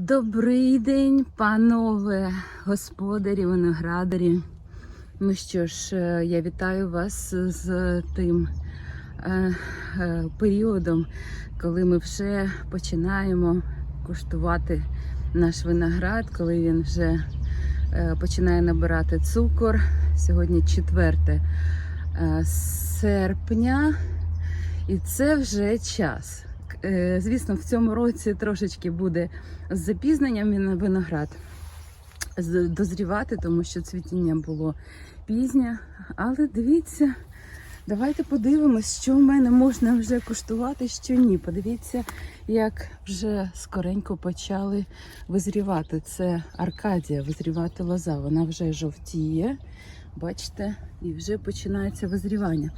Добрий день, панове господарі, виноградарі. Ну що ж, е, я вітаю вас з тим е, е, періодом, коли ми вже починаємо куштувати наш виноград, коли він вже починає набирати цукор. Сьогодні 4 е, серпня, і це вже час. Е, Звісно, в цьому році трошечки буде з запізненням він- виноград дозрівати, тому що цвітіння було пізнє. Але дивіться, давайте подивимось, що в мене можна вже куштувати, що ні. Подивіться, як вже скоренько почали визрівати. Це Аркадія, визрівати лоза. Вона вже жовтіє. Бачите, і вже починається визрівання.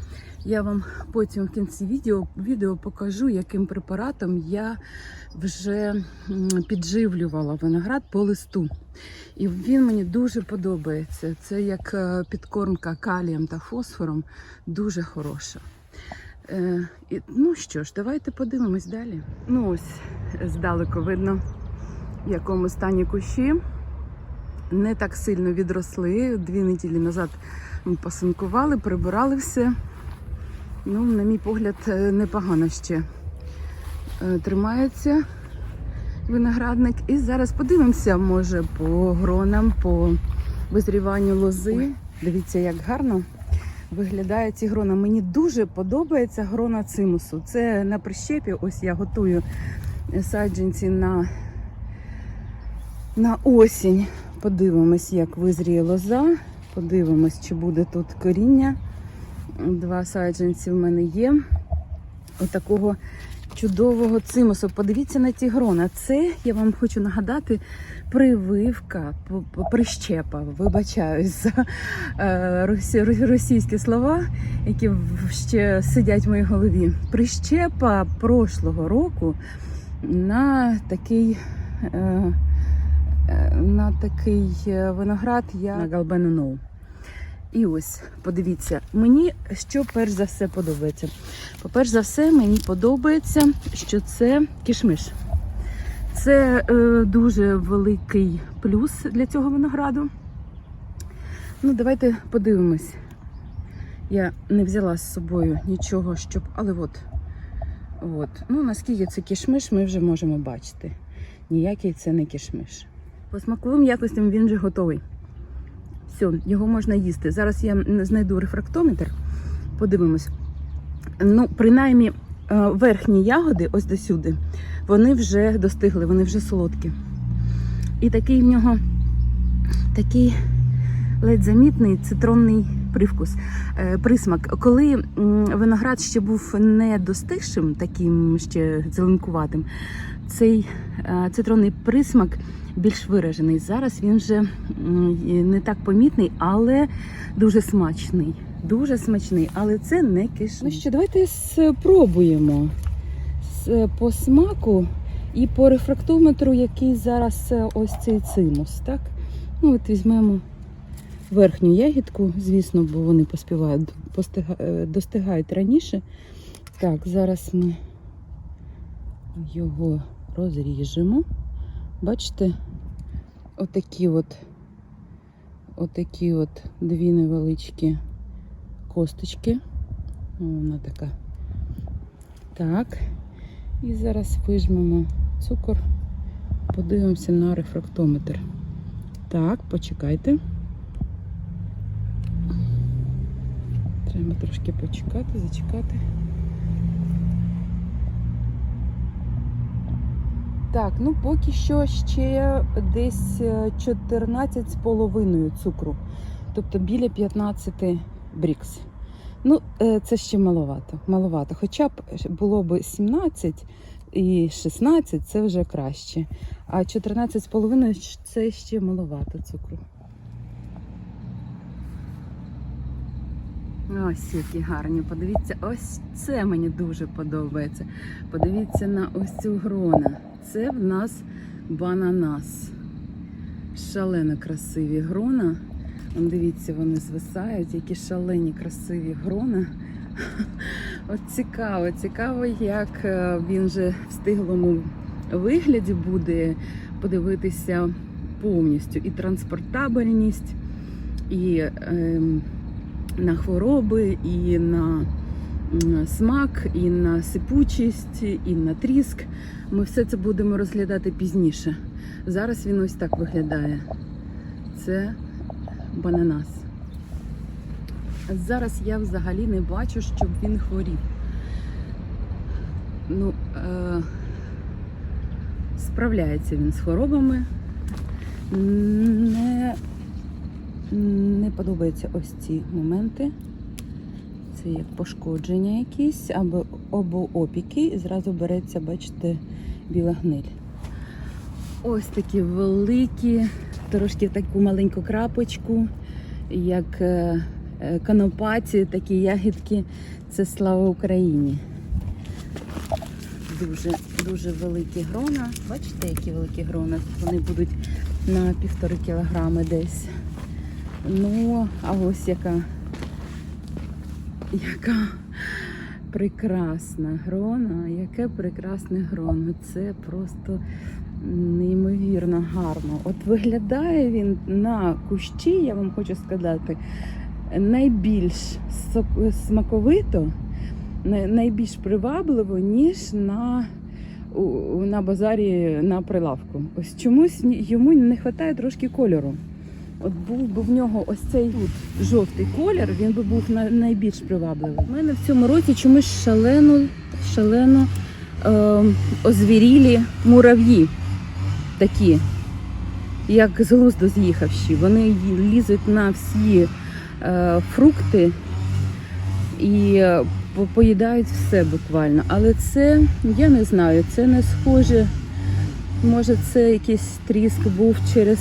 Я вам потім в кінці відео, відео покажу, яким препаратом я вже підживлювала виноград по листу. І він мені дуже подобається. Це як е, підкормка калієм та фосфором, дуже хороша. Е, ну що ж, давайте подивимось далі. Ну ось здалеку видно, в якому стані кущі. Не так сильно відросли. Дві неділі назад ми посинкували, прибирали все. Ну, на мій погляд, е, непогано ще е, тримається виноградник. І зараз подивимося, може, по гронам, по визріванню лози. Дивіться, як гарно виглядає ці грона. Мені дуже подобається грона цимусу. Це на прищепі. Ось я готую саджанці на, на осінь. Подивимось, як визріє лоза. Подивимось, чи буде тут коріння. Два саджанці в мене є. Отакого чудового цимусу. Подивіться на ті грона. Це, я вам хочу нагадати, прививка, прищепа. Вибачаюсь за е, російські слова, які ще сидять в моїй голові. Прищепа прошлого року на такий. Е, на такий е, виноград я на Галбену Ноу. І ось, подивіться, мені що перш за все подобається. По-перше за все, мені подобається, що це кішмиш. Це е, дуже великий плюс для цього винограду. Ну, давайте подивимось. Я не взяла з собою нічого, щоб. Але от, от. Ну, наскільки це кішмиш, ми вже можемо бачити. Ніякий це не кішмиш. По смаковим якостям він вже готовий. Все, його можна їсти. Зараз я знайду рефрактометр, подивимось. Ну, принаймні, е, верхні ягоди, ось досюди, вони вже достигли, вони вже солодкі. І такий в нього такий ледь замітний цитронний привкус, е, присмак. Коли виноград ще був не достигшим, таким ще зеленкуватим, цей е, цитронний присмак більш виражений. Зараз він вже не так помітний, але дуже смачний. Дуже смачний, але це не кишмиш. Ну що, давайте спробуємо по смаку і по рефрактометру, який зараз е, ось цей цимус. Так? Ну, от візьмемо верхню ягідку, звісно, бо вони поспівають, е, достигають раніше. Так, зараз ми його розріжемо. Бачите, отакі от, отакі от дві невеличкі косточки. Вона така. Так. І зараз вижмемо цукор, подивимося на рефрактометр. Так, почекайте. Треба трошки почекати, зачекати. Так, ну поки що ще десь е, 14 з половиною цукру. Тобто біля 15 брікс. Ну, е, це ще маловато. маловато. Хоча б було б 17 і 16 це вже краще. А 14 з половиною це ще маловато цукру. Ось які гарні. Подивіться, ось це мені дуже подобається. Подивіться на ось цю грона. Це в нас бананас. Шалено красиві грона. Дивіться, вони звисають, які шалені красиві грона. От цікаво, цікаво, як е, він же в стиглому вигляді буде подивитися повністю і транспортабельність, і ем, на хвороби, і на смак, і на сипучість, і на тріск. Ми все це будемо розглядати пізніше. Зараз він ось так виглядає. Це бананас. Зараз я взагалі не бачу, щоб він хворів. Ну, е- справляється він з хворобами. Не, не подобаються ось ці моменти. Це як пошкодження якісь, або, або опіки, і зразу береться, бачите, біла гниль. Ось такі великі, трошки таку маленьку крапочку, як е, е, такі ягідки. Це слава Україні. Дуже, дуже великі грона. Бачите, які великі грона? Вони будуть на півтори кілограми десь. Ну, а ось яка, яка прекрасна грона, яке прекрасне гроно. Це просто неймовірно гарно. От виглядає він на кущі, я вам хочу сказати, найбільш смаковито, найбільш привабливо, ніж на, на базарі на прилавку. Ось чомусь йому не вистачає трошки кольору. От був би в нього ось цей тут жовтий колір, він би був найбільш привабливий. У мене в цьому році чомусь шалено, шалено е, озвірілі мурав'ї такі, як з глузду з'їхавші. Вони лізуть на всі е, фрукти і е, поїдають все буквально. Але це, я не знаю, це не схоже. Може, це якийсь тріск був через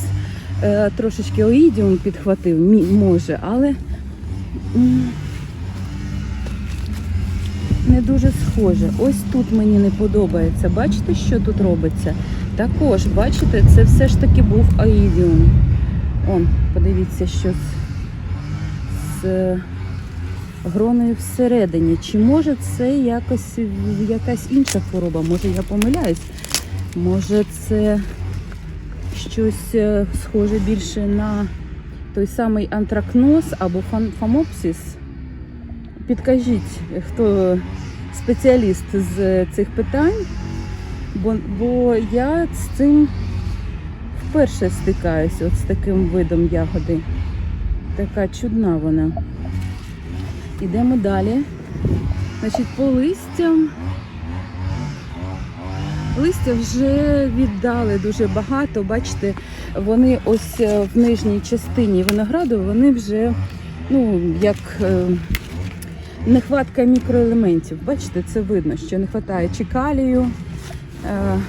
трошечки оїдіум підхватив, може, але не дуже схоже. Ось тут мені не подобається. Бачите, що тут робиться? Також, бачите, це все ж таки був оїдіум. Он, подивіться, що з, з е, гроною всередині. Чи може це якось якась інша хвороба? Може я помиляюсь? Може це щось е, схоже більше на той самий антракноз або фамопсис? Підкажіть, хто спеціаліст з цих питань, бо, бо я з цим вперше стикаюся, от з таким видом ягоди. Така чудна вона. Ідемо далі. Значить, по листям. Листя вже віддали дуже багато. Бачите, вони ось е, в нижній частині винограду, вони вже, ну, як е, нехватка мікроелементів. Бачите, це видно, що не вистачає чи калію. Е,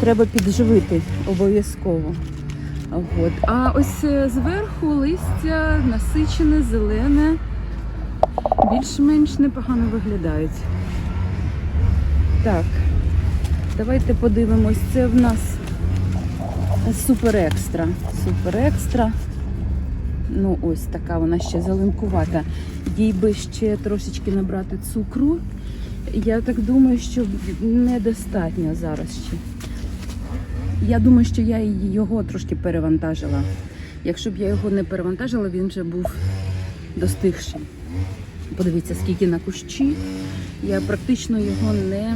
треба підживити обов'язково. От. А ось зверху листя насичене, зелене, більш-менш непогано виглядають. Так, давайте подивимось. Це в нас супер екстра. Супер екстра. Ну, ось така вона ще зеленкувата. Їй би ще трошечки набрати цукру. Я так думаю, що недостатньо зараз ще. Я думаю, що я його трошки перевантажила. Якщо б я його не перевантажила, він вже був достигший. Подивіться, скільки на кущі. Я практично його не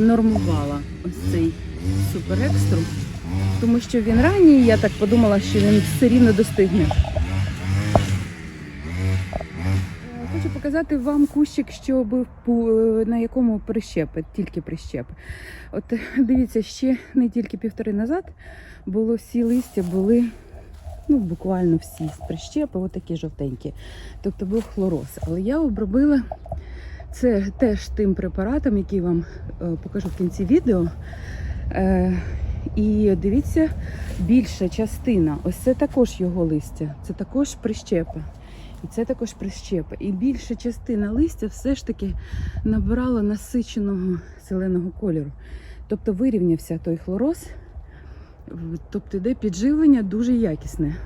нормувала. Ось цей супер екстру. Тому що він ранній, я так подумала, що він все рівно достигне. Хочу показати вам кущик, що був на якому прищепи, тільки прищепи. От дивіться, ще не тільки півтори назад було всі листя, були ну, буквально всі з прищепи, отакі жовтенькі. Тобто був хлороз. Але я обробила це теж тим препаратом, який вам е, покажу в кінці відео. Е, і дивіться, більша частина, ось це також його листя, це також прищепа. І це також прищепа. І більша частина листя все ж таки набирала насиченого зеленого кольору. Тобто вирівнявся той хлороз, тобто йде підживлення дуже якісне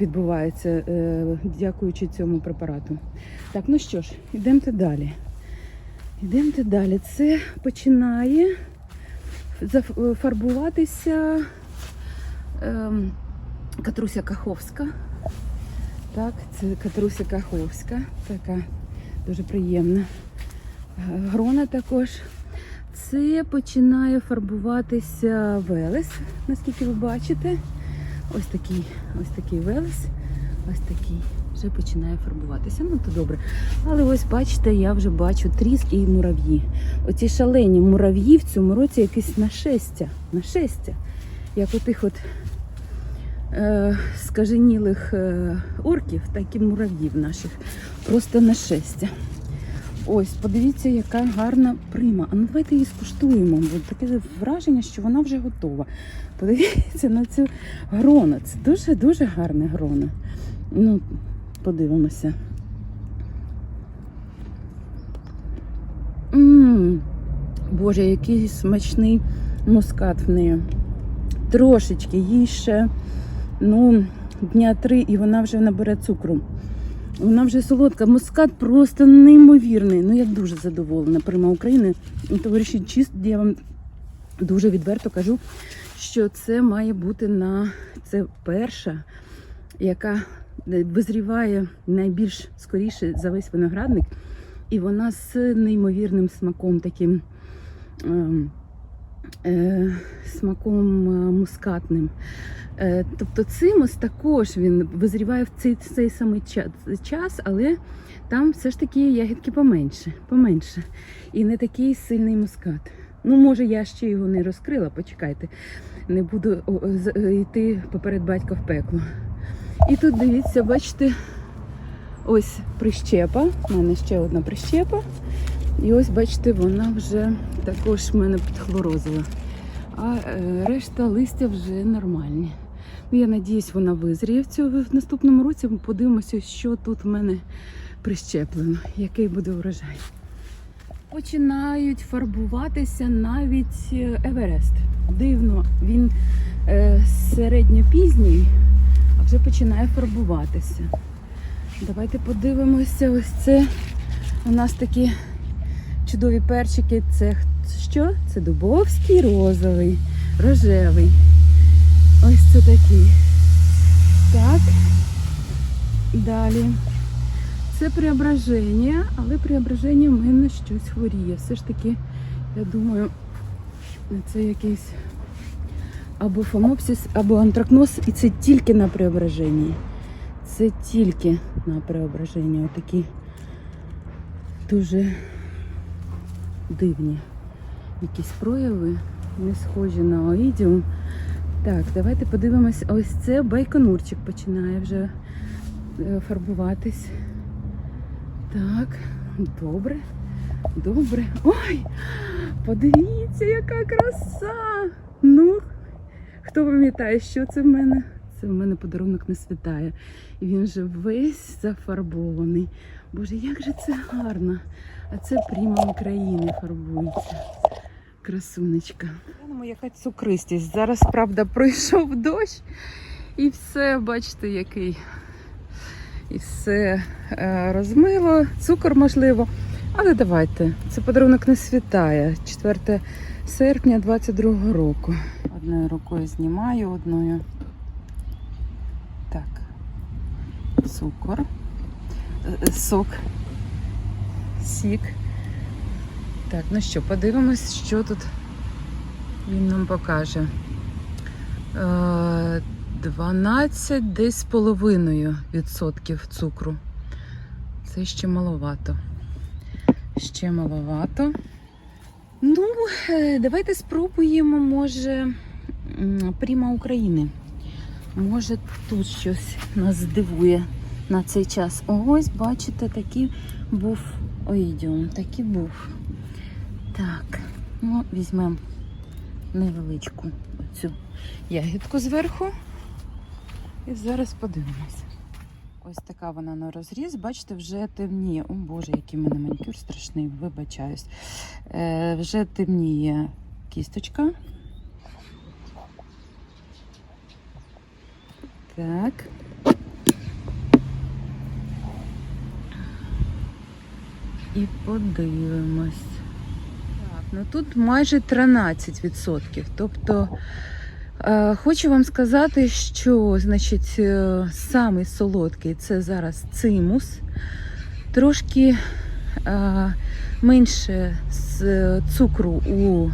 відбувається, е, дякуючи цьому препарату. Так, ну що ж, йдемте далі. Йдемте далі. Це починає фарбуватися ем, Катруся Каховська. Так, це Катруся Каховська. Така дуже приємна. Е, Грона також. Це починає фарбуватися велес, наскільки ви бачите. Ось такий, ось такий велес, ось такий. Вже починає фарбуватися. Ну, то добре. Але ось бачите, я вже бачу тріск і мурав'ї. Оці шалені мурав'ї в цьому році якесь нашестя. Нашестя. Як отих от е, скаженілих е, орків, так і мурав'їв наших. Просто нашестя. Ось, подивіться, яка гарна прима. А ну давайте її скуштуємо, бо таке враження, що вона вже готова. Подивіться на цю грону. Це дуже-дуже гарне гроно. Ну, подивимося. Мм, Боже, який смачний мускат в неї. Трошечки їй ще ну, дня три, і вона вже набере цукру. Вона вже солодка. Мускат просто неймовірний. Ну, я дуже задоволена прима України. Товариші, чисто я вам дуже відверто кажу, що це має бути на це перша, яка визріває найбільш скоріше за весь виноградник. І вона з неймовірним смаком таким. Е, смаком е, мускатним. Е, Тобто цимус також він визріває в цей, цей самий час, але там все ж таки ягідки поменше, поменше. І не такий сильний мускат. Ну, може, я ще його не розкрила, почекайте. Не буду йти поперед батька в пекло. І тут дивіться, бачите, ось прищепа. У мене ще одна прищепа. І ось, бачите, вона вже також мене підхлорозила. А е, решта листя вже нормальні. Ну, я надіюсь, вона визріє в цьому в наступному році. Ми подивимося, що тут в мене прищеплено, який буде урожай. Починають фарбуватися навіть е, Еверест. Дивно, він е, середньопізній, а вже починає фарбуватися. Давайте подивимося. Ось це у нас такі чудові перчики. Це що? Це дубовський розовий, рожевий. Ось це такий. Так. Далі. Це преображення, але преображення в мене щось хворіє. Все ж таки, я думаю, це якийсь або фомопсис, або антракноз, і це тільки на преображенні. Це тільки на преображенні. Отакі дуже дивні якісь прояви, не схожі на оїдіум. Так, давайте подивимось. Ось це байконурчик починає вже е, фарбуватись. Так, добре, добре. Ой, подивіться, яка краса! Ну, хто пам'ятає, що це в мене? Це в мене подарунок не світає. І він вже весь зафарбований. Боже, як же це гарно! А це прямо України фарбується. Красунечка. Глянемо, яка цукристість. Зараз, правда, пройшов дощ, і все, бачите, який. І все е, розмило, цукор можливо. Але давайте, це подарунок не світає. 4 серпня 22 року. Одною рукою знімаю, одною. Так. Цукор. Е, Сок. Сік. Так, ну що, подивимось, що тут він нам покаже. Е, 12 десь з половиною відсотків цукру. Це ще маловато. Ще маловато. Ну, е, давайте спробуємо, може, Пріма України. Може, тут щось нас здивує на цей час. Ось, бачите, такий був оїдіум, такий був. Так, ну, візьмемо невеличку цю ягідку зверху. І зараз подивимося. Ось така вона на розріз. Бачите, вже темніє. О Боже, який в мене манікюр страшний, вибачаюсь. Е, вже темніє кісточка. Так. І подивимось. Так, ну тут майже 13%. Тобто е, хочу вам сказати, що значить, е, самий солодкий це зараз цимус. Трошки е, менше з цукру у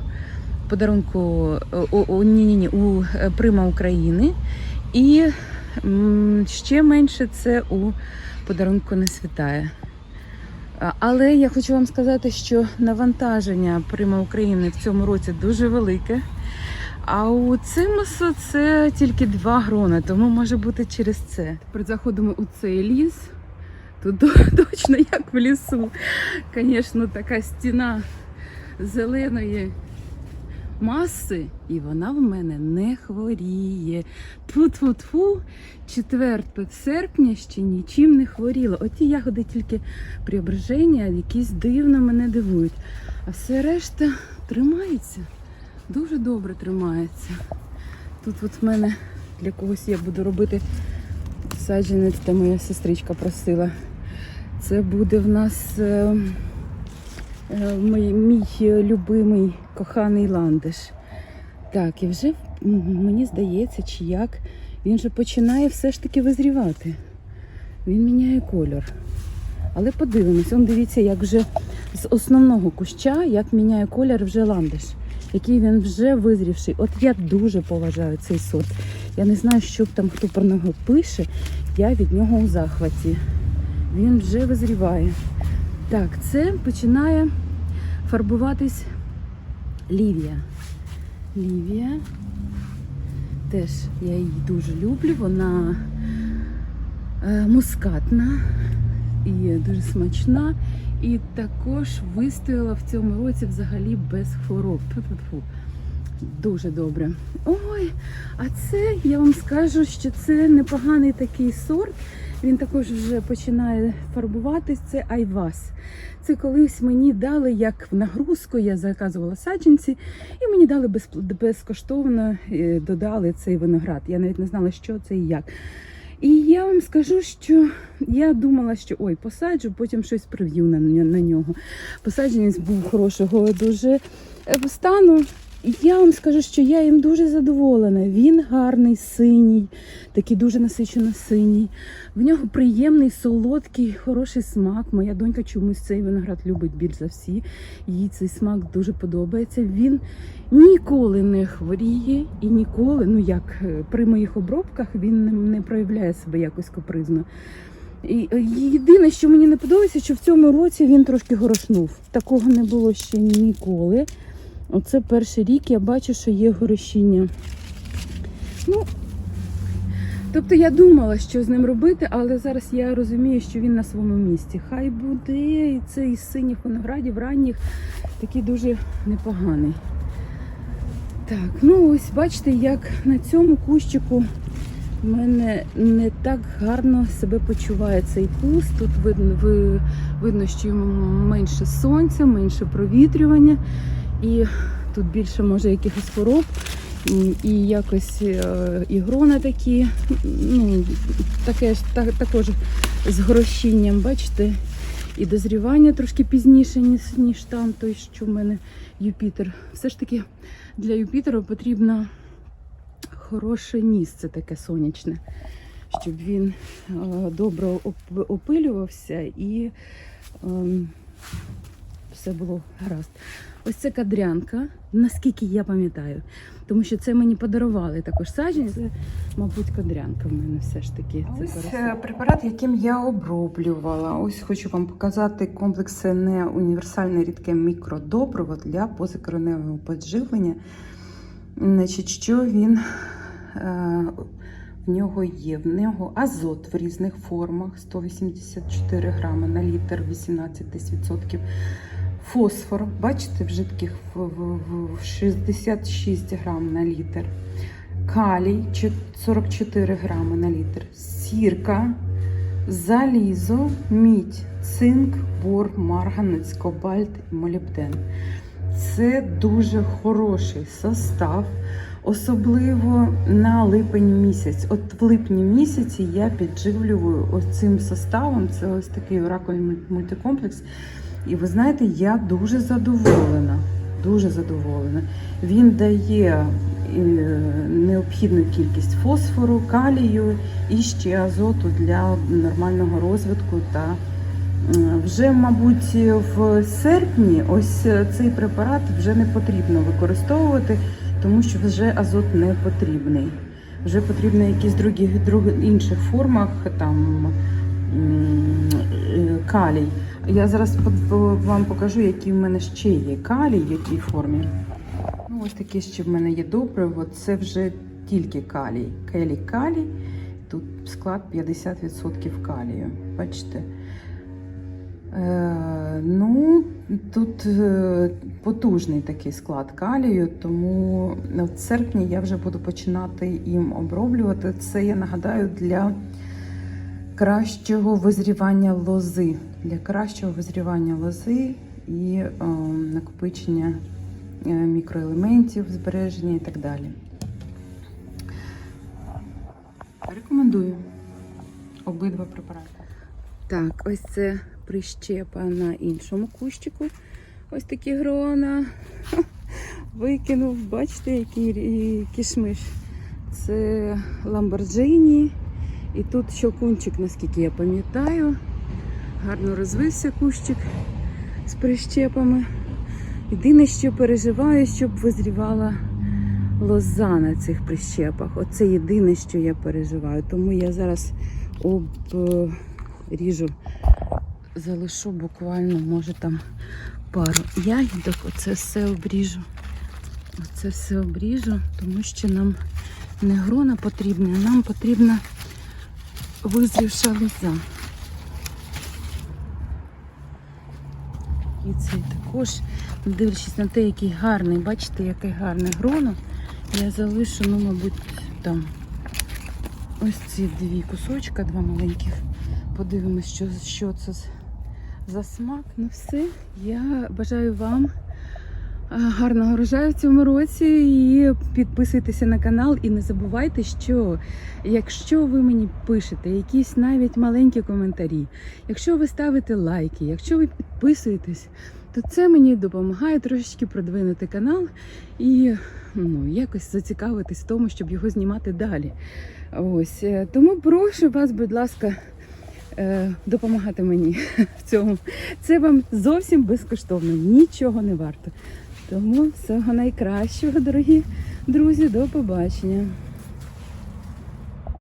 подарунку е, у, у, ні, ні, ні, у е, Прима України. І ще менше це у подарунку не світає. А, Але я хочу вам сказати, що навантаження Прима України в цьому році дуже велике. А у цимусу це тільки два грона, тому може бути через це. Тепер заходимо у цей ліс. Тут точно як в лісу. Звісно, така стіна зеленої маси, і вона в мене не хворіє. Тфу-тфу-тфу, 4 серпня ще нічим не хворіла. Оті ягоди тільки преображення, якісь дивно мене дивують. А все решта тримається. Дуже добре тримається. Тут от в мене для когось я буду робити саджанець, та моя сестричка просила. Це буде в нас е, мій, мій любимий коханий ландиш. Так, і вже мені здається, чи як він же починає все ж таки визрівати. Він міняє кольор. Але подивимось, он дивіться, як вже з основного куща, як міняє колір вже ландиш, який він вже визрівший. От я дуже поважаю цей сорт. Я не знаю, що там хто про нього пише. Я від нього у захваті. Він вже визріває. Так, це починає фарбуватись лівія. Лівія. Теж я її дуже люблю. Вона е, мускатна і дуже смачна. І також вистояла в цьому році взагалі без хвороб. Тьфу-тьфу-тьфу. Дуже добре. Ой, а це я вам скажу, що це непоганий такий сорт. Він також вже починає фарбуватись. Це айвас. Це колись мені дали як в нагрузку, я заказувала саджанці, і мені дали без, безкоштовно е, додали цей виноград. Я навіть не знала, що це і як. І я вам скажу, що я думала, що ой, посаджу, потім щось прив'ю на, на нього. Посадженець був хорошого дуже е, стану. Я вам скажу, що я їм дуже задоволена. Він гарний, синій, такий дуже насичено синій. В нього приємний, солодкий, хороший смак. Моя донька чомусь цей виноград любить більш за всі. Їй цей смак дуже подобається. Він ніколи не хворіє і ніколи, ну як е, при моїх обробках, він не, не проявляє себе якось капризно. І е, єдине, що мені не подобається, що в цьому році він трошки горошнув. Такого не було ще ніколи. Оце перший рік я бачу, що є горошіння. Ну, тобто я думала, що з ним робити, але зараз я розумію, що він на своєму місці. Хай буде і цей із синіх виноградів ранніх такий дуже непоганий. Так, ну ось бачите, як на цьому кущику в мене не так гарно себе почуває цей куст. Тут видно, видно, що йому менше сонця, менше провітрювання. І тут більше може якихось хвороб. І, якось е, і грона такі, ну, таке так, також з грошінням, бачите, і дозрівання трошки пізніше, ніж, ніж там, той, що в мене Юпітер. Все ж таки для Юпітера потрібно хороше місце таке сонячне, щоб він е, добре опилювався і ем, все було гаразд. Ось це кадрянка, наскільки я пам'ятаю. Тому що це мені подарували також саджанці. Це, мабуть, кадрянка в мене все ж таки. Це Ось пересадка. е, препарат, яким я оброблювала. Ось хочу вам показати комплекс не універсальне рідке мікродобриво для позакореневого підживлення. Значить, що він е, в нього є? В нього азот в різних формах 184 грами на літр, 18 десь відсотків. Фосфор, бачите, в жидких в, в, в 66 грам на літр. Калій 44 грами на літр. Сірка, залізо, мідь, цинк, бор, марганець, кобальт і молібден. Це дуже хороший состав, особливо на липень місяць. От в липні місяці я підживлюю ось цим составом. Це ось такий оракульний мультикомплекс. І ви знаєте, я дуже задоволена. Дуже задоволена. Він дає е, необхідну кількість фосфору, калію і ще азоту для нормального розвитку та е, вже, мабуть, в серпні ось цей препарат вже не потрібно використовувати, тому що вже азот не потрібний. Вже потрібно якісь другі, друг, інших формах там е, калій. Я зараз вам покажу, які в мене ще є калій, в якій формі. Ну, ось таке ще в мене є добриво. Це вже тільки калій. Келі калій. Тут склад 50% калію. Бачите? Е, ну, тут е, потужний такий склад калію, тому в серпні я вже буду починати їм оброблювати. Це я нагадаю для кращого визрівання лози. Для кращого визрівання лози і е, накопичення е, мікроелементів, збереження і так далі. Рекомендую обидва препарати. Так, ось це прищепа на іншому кущику. Ось такі грона. Викинув, бачите, який кішмиш. Це Ламборджині. І тут щелкунчик, наскільки я пам'ятаю. Гарно розвився кущик з прищепами. Єдине, що переживаю, щоб визрівала лоза на цих прищепах. Оце єдине, що я переживаю. Тому я зараз обріжу, залишу буквально, може там пару ягідок. Оце все обріжу. Оце все обріжу, тому що нам не грона потрібна, нам потрібна визрівша лоза. І цей також, дивлячись на те, який гарний, бачите, яке гарне гроно, я залишу, ну, мабуть, там ось ці дві кусочка, два маленьких. Подивимось, що, що це за смак. Ну все. Я бажаю вам гарного врожаю в цьому році і підписуйтеся на канал. І не забувайте, що якщо ви мені пишете якісь навіть маленькі коментарі, якщо ви ставите лайки, якщо ви підписуєтесь, то це мені допомагає трошечки продвинути канал і ну, якось зацікавитись в тому, щоб його знімати далі. Ось е, тому прошу вас, будь ласка, е, допомагати мені в цьому. Це вам зовсім безкоштовно, нічого не варто. Тому всього найкращого, дорогі друзі, до побачення.